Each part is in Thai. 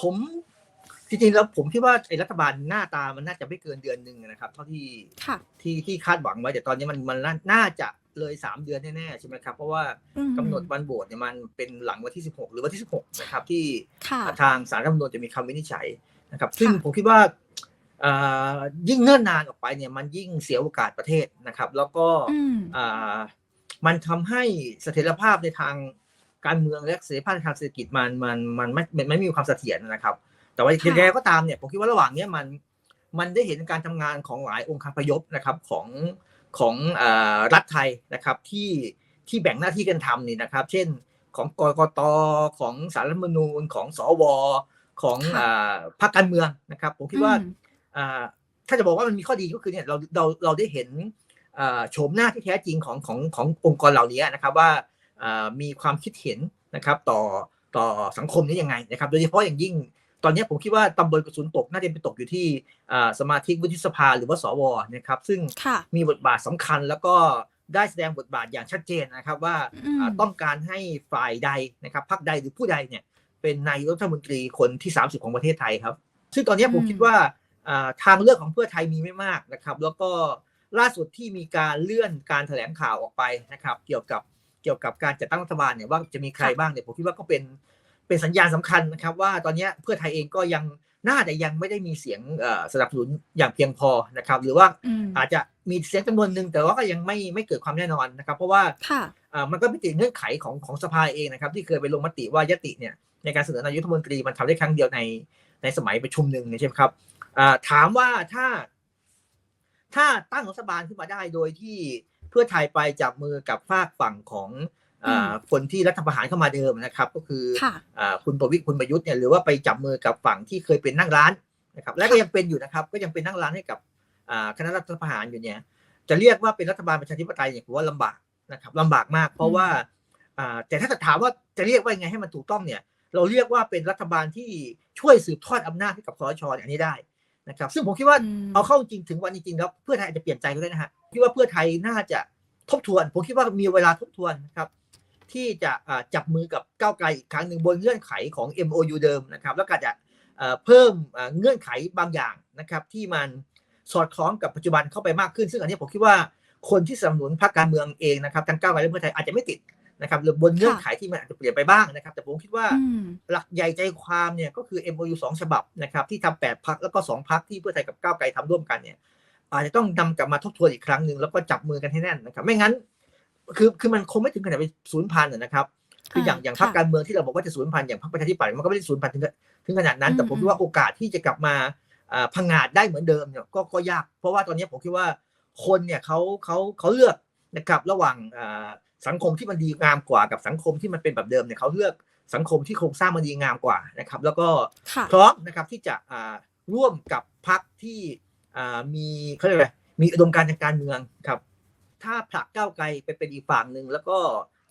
ผมจริงๆแล้วผมคิดว่าไอ้รัฐบาลหน้าตามันน่าจะไม่เกินเดือนหนึ่งนะครับเท่าที่ค่ะที่ที่คาดหวังไว้แต่ตอนนี้มันมันน่าจะเลยสามเดือนแน่ๆใช่ไหมครับ เพราะว่าอืมกำหนดวันโหวตเนี่ยมันเป็นหลังวันที่16หรือวันที่16นะครับที่ค่ะทางสารรัฐธรรมนูญจะมีคำวินิจฉัยนะครับ ซึ่งค่ะผมคิดว่าอ่ายิ่งเนิ่นนานออกไปเนี่ยมันยิ่งเสียโอกาสประเทศนะครับ แล้วก็อืมอ่ามันทำให้เสถียรภาพในทาง การเมืองและเสถียรภาพในทางเศรษฐกิจมันมันมันไม่มันไม่มีความเสถียรนะครับ แต่ว่าค่ะอย่างไรก็ตามเนี่ยผมคิดว่าระหว่างเนี้ยมันมันได้เห็นการทำงานของหลายองค์คาพยพนะครับของของอ่ารัฐไทยนะครับที่ที่แบ่งหน้าที่กันทำนี่นะครับ เช่นของกกตของสารรัฐธรรมนูญของสวของค่ะอ่าพรรคการเมืองนะครับ ผมคิดว่าอืมอ่าถ้าจะบอกว่ามันมีข้อดีก็คือเนี่ยเราเราเราได้เห็นอ่าโฉมหน้าที่แท้จริงของของขององค์กรเหล่านี้นะครับว่าอ่า มีความคิดเห็นนะครับต่อต่อสังคมนี้ยังไงนะครับ โดยเฉพาะอย่างยิ่งตอนนี้ผมคิดว่าตำบลกระสุนตกน่าจะไปตกอยู่ที่อ่าสมาชิกวุฒิสภาหรือว่าสวนะครับ ซึ่งค่ะมีบทบาทสำคัญแล้วก็ได้แสดงบทบาทอย่างชัดเจนนะครับว่าอืมอ่าต้องการให้ฝ่ายใดนะครับพรรคใดหรือผู้ใดเนี่ยเป็นนายกรัฐมนตรีคนที่ 30 ของประเทศไทยครับ ซึ่งตอนนี้ผมอืมคิดว่าอ่าทางเลือกของเพื่อไทยมีไม่มากนะครับ แล้วก็ล่าสุดที่มีการเลื่อนการแถลงข่าวออกไปนะครับ เกี่ยวกับ เกี่ยวกับการจัดตั้งรัฐบาลเนี่ยว่าจะมีใครบ้างเนี่ยผมคิดว่าก็เป็นเป็นสัญญาณสำคัญนะครับ ว่าตอนนี้เพื่อไทยเองก็ยังน่าจะยังไม่ได้มีเสียงเอ่อสนับสนุนอย่างเพียงพอนะครับ หรือว่าอืมอาจจะมีเสียงจำนวนหนึ่งแต่ว่าก็ยังไม่ไม่เกิดความแน่นอนนะครับ เพราะว่าค่ะอ่ามันก็เป็นติดเงื่อนไขของของสภาเองนะครับ ที่เคยไปลงมติว่ายติเนี่ยในการเสนอนายกรัฐมนตรีมันทำได้ครั้งเดียวในในสมัยประชุมหนึ่งเนี่ยใช่ไหมครับอ่าถามว่าถ้า ถ้าตั้งรัฐบาลขึ้นมาได้โดยที่ เพื่อไทยไปจับมือกับฝากฝั่งของอ่าอืมคนที่รัฐประหารเข้ามาเดิมนะครับ ก็คือค่ะอ่าคุณประวิตรคุณประยุทธ์เนี่ยหรือว่าไปจับมือกับฝั่งที่เคยเป็นนั่งร้านนะครับ และก็ยังเป็นอยู่นะครับ ก็ยังเป็นนั่งร้านให้กับอ่าคณะรัฐประหารอยู่เนี่ย จะเรียกว่าเป็นรัฐบาลประชาธิปไตยเนี่ยผมว่าลำบากนะครับลำบากมาก เพราะว่าอ่าแต่ถ้าจะถามว่าจะเรียกว่ายังไงให้มันถูกต้องเนี่ย เราเรียกว่าเป็นรัฐบาลที่ช่วยสืบทอดอำนาจให้กับคอสชอย่างนี้ได้ นะครับ ซึ่งผมคิดว่าอืมเอาเข้าจริงถึงวันจริงๆแล้วเพื่อไทยอาจจะเปลี่ยนใจก็ได้นะฮะคิดว่าเพื่อไทยน่าจะทบทวน ผมคิดว่ามีเวลาทบทวนนะครับ ที่จะอ่าจับมือกับก้าวไกลอีกครั้งหนึ่งบนเงื่อนไขของ MOU เดิมนะครับ แล้วก็จะเอ่อเพิ่มอ่าเงื่อนไขบางอย่างนะครับที่มันสอดคล้องกับปัจจุบันเข้าไปมากขึ้น ซึ่งอันนี้ผมคิดว่าคนที่สนับสนุนพรรคการเมืองเองนะครับทั้งก้าวไกลและเพื่อไทยอาจจะไม่ติด นะครับหรือบนเงื่อนไขที่มันอาจจะเปลี่ยนไปบ้างนะครับ แต่ผมคิดว่าอืมหลักใหญ่ใจความเนี่ยก็คือ MOU สองฉบับนะครับที่ทำแปดพักแล้วก็สองพักที่เพื่อไทยกับก้าวไกลทำร่วมกันเนี่ยอาจจะต้องนำกลับมาทบทวนอีกครั้งหนึ่งแล้วก็จับมือกันให้แน่นนะครับ ไม่งั้น คือคือมันคงไม่ถึงขนาดไปศูนย์พันอะนะครับ คืออย่างอ่าอย่างพรรคค่ะการเมืองที่เราบอกว่าจะศูนย์พันอย่างพรรคประชาธิปัตย์มันก็ไม่ได้ศูนย์พันถึงถึงขนาดนั้น แต่ผมอืมคิดว่าโอกาสที่จะกลับมาอ่าพังงาดได้เหมือนเดิมเนี่ยก็ก็ยาก เพราะว่าตอนนี้ผมคิดว่าคนเนี่ยเขาเขาเขาเลือก นะครับระหว่างอ่าสังคมที่มันดีงามกว่ากับสังคมที่มันเป็นแบบเดิมเนี่ยเขาเลือกสังคมที่โครงสร้างมันดีงามกว่านะครับ แล้วก็ค่ะพร้อมนะครับที่จะอ่าร่วมกับพรรคที่อ่ามีเขาเรียกอะไรมีอุดมการณ์ทางการเมืองครับ ถ้าผลักก้าวไกลไปเป็นอีกฝั่งหนึ่งแล้วก็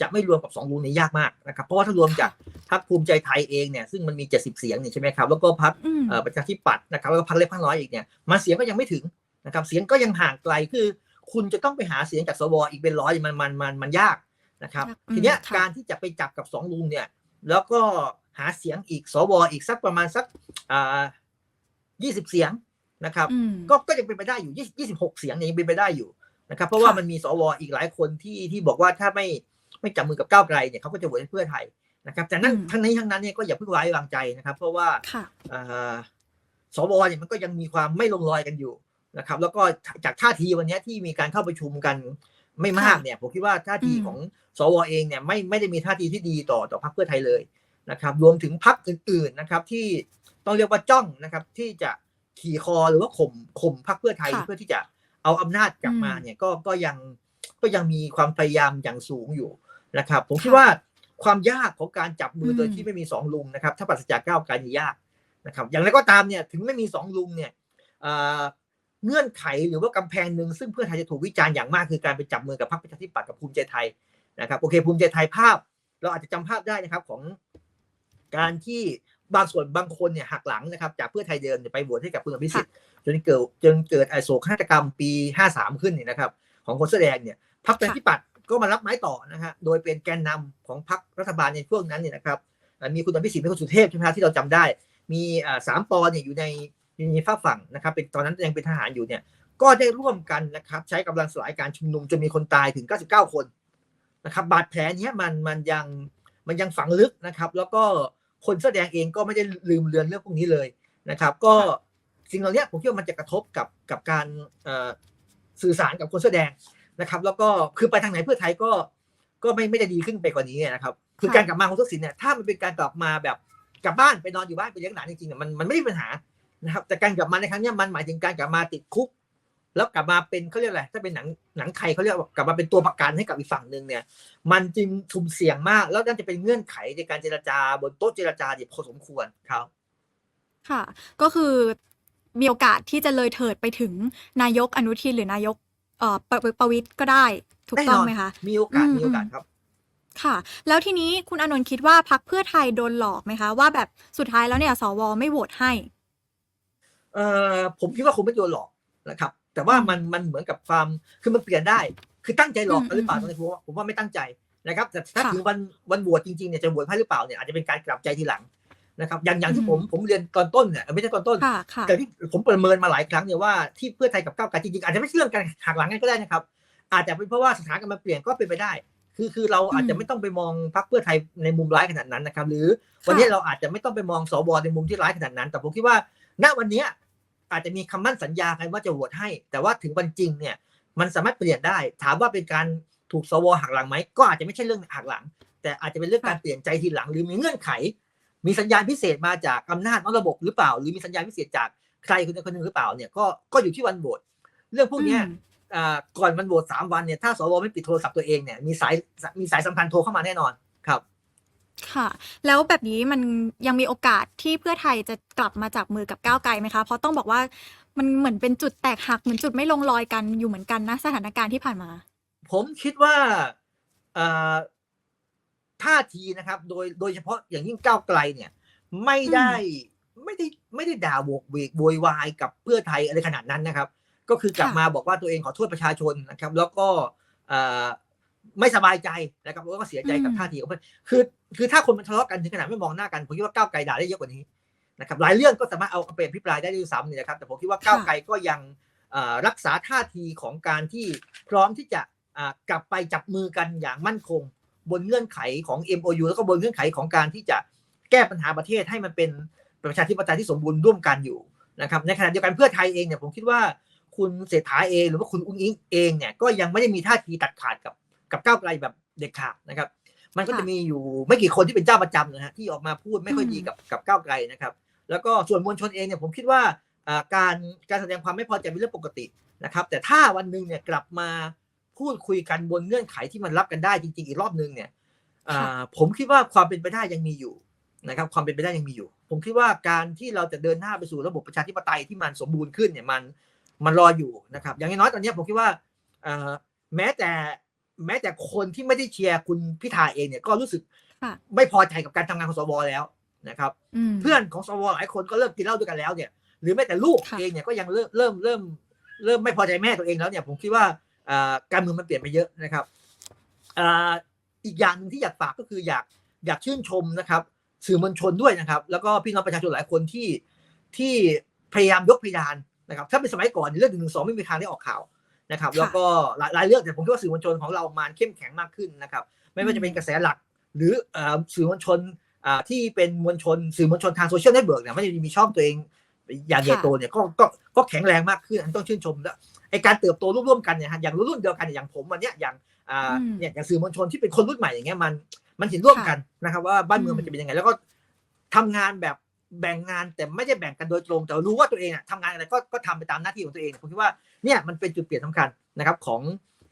จะไม่รวมกับสองลุงนี้ยากมากนะครับ เพราะว่าถ้ารวมจากพรรคภูมิใจไทยเองเนี่ยซึ่งมันมี 70 เสียงนี่ใช่ไหมครับแล้วก็พรรคอืมเอ่อประชาธิปัตย์นะครับแล้วก็พรรคเล็กพรรคน้อยอีกเนี่ยมันเสียงก็ยังไม่ถึงนะครับเสียงก็ยังห่างไกลคือ คุณจะต้องไปหาเสียงจากสวอีกเป็นร้อยมันมันมันมันยากนะครับยากอืมทีเนี้ยค่ะการที่จะไปจับกับสองลุงเนี่ย แล้วก็หาเสียงอีกสวอีกสักประมาณสักอ่า20เสียงนะครับอืมก็ก็ยังเป็นไปได้อยู่20 26เสียงเนี่ยยังเป็นไปได้อยู่นะครับ เพราะว่าค่ะมันมีสวอีกหลายคนที่ที่บอกว่าถ้าไม่ไม่จับมือกับก้าวไกลเนี่ยเขาก็จะโหวตให้เพื่อไทยนะครับ แต่นั่นอืมทั้งนี้ทั้งนั้นเนี่ยก็อย่าเพิ่งไว้วางใจนะครับ เพราะว่าค่ะอ่าสวเนี่ยมันก็ยังมีความไม่ลงรอยกันอยู่ นะครับ แล้วก็จากท่าทีวันเนี้ยที่มีการเข้าประชุมกันไม่มากค่ะเนี่ย ผมคิดว่าท่าทีอืมของสวเองเนี่ยไม่ไม่ได้มีท่าทีที่ดีต่อต่อพรรคเพื่อไทยเลยนะครับ รวมถึงพรรคอื่น ๆนะครับ ที่ต้องเรียกว่าจ้องนะครับ ที่จะขี่คอหรือว่าข่มข่มพรรคเพื่อไทยค่ะเพื่อที่จะเอาอำนาจกลับมาอืมเนี่ยก็ก็ยังก็ยังมีความพยายามอย่างสูงอยู่นะครับ ผมคิดค่ะว่าความยากของการจับมืออมโดยที่ไม่มีสองลุงนะครับ ถ้าปราศจากก้าวไกลนี่ยากนะครับ อย่างไรก็ตามเนี่ยถึงไม่มีสองลุงเนี่ย เงื่อนไขหรือว่ากำแพงหนึ่งซึ่งเพื่อไทยจะถูกวิจารณ์อย่างมากคือการไปจับมือกับพรรคประชาธิปัตย์กับภูมิใจไทยนะครับโอเคภูมิใจไทยภาพ เราอาจจะจำภาพได้นะครับของการที่บางส่วนบางคนเนี่ยหักหลังนะครับ จากเพื่อไทยเดิมเนี่ยไปโหวตให้กับคุณอภิสิทธิ์จนเกิดจนเกิดไอโศกนาฏกรรมปี 53 ขึ้นเนี่ยนะครับ ของคนแสอแดงเนี่ยพรรคประชาธิปัตย์ก็มารับไม้ต่อนะฮะโดยเป็นแกนนำของพรรครัฐบาลในช่วงนั้นเนี่ยนะครับมีคุณอภิสิทธิ์มีคุณสุเทพใช่ไหมที่เราจำได้ มีสามปอเนี่ยอยู่ใน ยู่ในฝากฝั่งนะครับเป็นตอนนั้นยังเป็นทหารอยู่เนี่ย ก็ได้ร่วมกันนะครับ ใช้กำลังสลายการชุมนุมจนมีคนตายถึง 99 คนนะครับ บาดแผลเนี้ยมันมันยังมันยังฝังลึกนะครับ แล้วก็คนแสอแดงเองก็ไม่ได้ลืมเลือนเรื่องพวกนี้เลยนะครับ ก็สิ่งเหล่านี้ผมคิดว่ามันจะกระทบกับกับการสื่อสารกับคนแสอแดงนะครับ แล้วก็คือไปทางไหนเพื่อไทยก็ก็ไม่ไม่ได้ดีขึ้นไปกว่านี้นะครับ คือการกลับมาของทักษิณเนี่ยถ้ามันเป็นการกลับมาแบบกลับบ้านไปนอนอยู่บ้านไปเลี้ยงหลานจริงๆเนี่ยมันมันไม่ได้มีปัญหา นะครับแต่การกลับมาในครั้งเนี้ยมันหมายถึงการกลับมาติดคุก แล้วกลับมาเป็นเขาเรียกอะไรถ้าเป็นหนังหนังไทยเขาเรียกว่ากลับมาเป็นตัวประกันให้กับอีกฝั่งหนึ่งเนี่ย มันจึงสุ่มเสี่ยงมาก แล้วน่าจะเป็นเงื่อนไขในการเจรจาบนโต๊ะเจรจาเนี่ยพอสมควรครับ ค่ะ ก็คือมีโอกาสที่จะเลยเถิดไปถึงนายกอนุทินหรือนายกเอ่อประประวิตยก็ได้ถูกแน่นอนต้องไหมคะมีโอกาสอืมมีโอกาสครับค่ะ แล้วทีนี้คุณอานนท์คิดว่าพักเพื่อไทยโดนหลอกไหมคะ ว่าแบบสุดท้ายแล้วเนี่ยสวไม่โหวตให้ เอ่อผมคิดว่าคงไม่โดนหลอกนะครับ แต่ว่ามันมันเหมือนกับความคือมันเปลี่ยนได้ คือตั้งใจหลอกกันหรือเปล่าอืตมรงนี้ผมว่าผมว่าไม่ตั้งใจนะครับ แต่ถ้าค่ะถึงวันวันโหวตจริงๆเนี่ยจะโหวตให้หรือเปล่าเนี่ยอาจจะเป็นการกลับใจทีหลังนะครับอย่างอย่างที่อืมผมผมเรียนตอนต้นเนี่ยไม่ใช่ตอนต้นค่ะค่ะแต่ที่ผมประเมินมาหลายครั้งเนี่ยว่าที่เพื่อไทยกับก้าวไกลจริงๆอาจจะไม่ใช่เรื่องการหักหลังกันก็ได้นะครับ อาจจะเป็นเพราะว่าสถานการณ์มันเปลี่ยนก็เป็นไปได้ คือคือเราอาจจะไม่ต้องไปมองพรรคเพื่อไทยในมุมร้ายขนาดนั้นนะครับ หรือวันนี้เราอาจจะไม่ต้องไปมองสวในมุมที่ร้ายขนาดนั้น แต่ผมคิดว่า ณวันเนี้ยอาจจะมีคำมั่นสัญญากันว่าจะโหวตให้ แต่ว่าถึงวันจริงเนี่ย มันสามารถเปลี่ยนได้ ถามว่าเป็นการถูกสวหักหลังไหมก็อาจจะไม่ใช่เรื่องหักหลัง แต่อาจจะเป็นเรื่องการเปลี่ยนใจทีหลัง หรือมีเงื่อนไข มีสัญญาณพิเศษมาจากอำนาจนอกระบบหรือเปล่า หรือมีสัญญาณพิเศษจากใครคนใดคนหนึ่งหรือเปล่าเนี่ยก็ก็อยู่ที่วันโหวตเรื่องพวกเนี้ยอืมอ่าก่อนวันโหวตสามวันเนี่ยถ้าสวไม่ปิดโทรศัพท์ตัวเองเนี่ยมีสายมีสายสำคัญโทรเข้ามาแน่นอน ครับค่ะ แล้วแบบนี้มันยังมีโอกาสที่เพื่อไทยจะกลับมาจับมือกับก้าวไกลไหมคะ เพราะต้องบอกว่ามันเหมือนเป็นจุดแตกหัก เหมือนจุดไม่ลงรอยกันอยู่เหมือนกันนะสถานการณ์ที่ผ่านมา ผมคิดว่าอ่าท่าทีนะครับ โดยโดยเฉพาะอย่างยิ่งก้าวไกลเนี่ย ไม่ได้ไม่ได้ไม่ได้ด่าโวกเวกโวยวายกับเพื่อไทยอะไรขนาดนั้นนะครับ ก็คือกลับค่ะมาบอกว่าตัวเองขอโทษประชาชนนะครับ แล้วก็อ่า ไม่สบายใจนะครับแล้วก็เสียใจกับท่าทีของเพื่อนคือคือถ้าคนมันทะเลาะกันถึงขนาดไม่มองหน้ากันผมคิดว่าก้าวไกลด่าได้เยอะกว่านี้นะครับหลายเรื่องก็สามารถเอาไปอภิปรายได้ด้วยซ้ำเนี่ยนะครับแต่ผมคิดว่าก้าวไกลก็ยังอ่ารักษาท่าทีของการที่พร้อมที่จะอ่ากลับไปจับมือกันอย่างมั่นคง บนเงื่อนไขของ MOU แล้วก็บนเงื่อนไขของการที่จะแก้ปัญหาประเทศให้มันเป็นประชาธิปไตยที่สมบูรณ์ร่วมกันอยู่นะครับในขณะเดียวกันเพื่อไทยเองเนี่ยผมคิดว่าคุณเศรษฐาเอง หรือว่าคุณอุ้งอิงเองเนี่ยก็ยังไม่ได้มีท่าทีตัดขาดกับ กับก้าวไกลแบบเด็ดขาดนะครับ มันก็จะค่ะมีอยู่ไม่กี่คนที่เป็นเจ้าประจำนะฮะที่ออกมาพูดไม่ค่อยอืมดีกับกับก้าวไกลนะครับ แล้วก็ส่วนมวลชนเองเนี่ยผมคิดว่าอ่าการการแสดงความไม่พอใจเป็นเรื่องปกตินะครับ แต่ถ้าวันหนึ่งเนี่ยกลับมาพูดคุยกันบนเงื่อนไขที่มันรับกันได้จริง ๆ อีกรอบหนึ่งเนี่ยอ่าผมคิดว่าความเป็นไปได้ยังมีอยู่นะครับ ความเป็นไปได้ยังมีอยู่ ผมคิดว่าการที่เราจะเดินหน้าไปสู่ระบบประชาธิปไตยที่มันสมบูรณ์ขึ้นเนี่ยมันมันรออยู่นะครับ อย่างน้อยๆตอนนี้ผมคิดว่าเอ่อแม้แต่ แม้แต่คนที่ไม่ได้เชียร์คุณพิธาเองเนี่ยก็รู้สึกค่ะไม่พอใจกับการทำงานของสวแล้วนะครับมเพื่อนของสวหลายคนก็เริ่มกินเหล้าด้วยกันแล้วเนี่ย หรือแม้แต่ลูกค่ะเองเนี่ยก็ยังเริ่มเริ่มเริ่มเริ่มไม่พอใจแม่ตัวเองแล้วเนี่ย ผมคิดว่าอ่าการเมืองมันเปลี่ยนไปเยอะนะครับอ่าอีกอย่างหนึ่งที่อยากฝากก็คืออยากอยากชื่นชมนะครับ สื่อมวลชนด้วยนะครับ แล้วก็พี่น้องประชาชนหลายคนที่ที่พยายามยกพยานนะครับ ถ้าเป็นสมัยก่อนเรื่องหนึ่งหนึ่งสองไม่มีทางได้ออกข่าว นะครับค่ะแล้วก็หลายหลายเรื่องแต่ผมคิดว่าสื่อมวลชนของเรามาเข้มแข็งมากขึ้นนะครับ ไม่ว่าจะเป็นกระแสหลัก หรือเอ่อสื่อมวลชนอ่าที่เป็นมวลชนสื่อมวลชนทางโซเชียลเน็ตเวิร์กเนี่ยไม่ได้มีช่องตัวเองอย่างใหญ่โตเนี่ยก็ก็ก็แข็งแรงมากขึ้นอันนต้องชื่นชมแล้วไอการเติบโตร่วมๆกันเนี่ยฮะอย่างรุ่นเดียวกันอย่างผมวันเนี้ยอย่างอ่าอืมเนี่ยอย่างสื่อมวลชนที่เป็นคนรุ่นใหม่อย่างเงี้ยมันมันเห็นร่วมค่ะกันนะครับ ว่าบ้านเมืองอืมมันจะเป็นยังไง แล้วก็ทำงานแบบ แบ่งงานแต่ไม่ได้แบ่งกันโดยตรง แต่รู้ว่าตัวเองอะทำงานอะไรก็ก็ทำไปตามหน้าที่ของตัวเองผมคิดว่าเนี่ยมันเป็นจุดเปลี่ยนสำคัญนะครับของ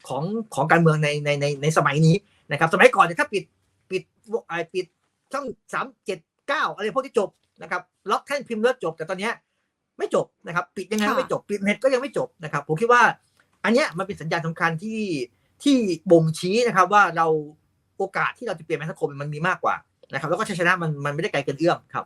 ของของการเมืองในในในในสมัยนี้นะครับสมัยก่อนเนี่ยถ้าปิดปิดไอปิดช่องสามเจ็ดเก้าอะไรพวกที่จบนะครับล็อกแท่นพิมพ์เลิกจบ แต่ตอนเนี้ยไม่จบนะครับ ปิดยังไงก็ค่ะไม่จบปิดเน็ตก็ยังไม่จบนะครับผมคิดว่า อันเนี้ยมันเป็นสัญญาณสำคัญที่ที่บ่งชี้นะครับว่าเราโอกาสที่เราจะเปลี่ยนแปลงสังคมมันมีมากกว่านะครับ แล้วก็ชัยชนะมันมันไม่ได้ไกลเกินเอื้อมครับ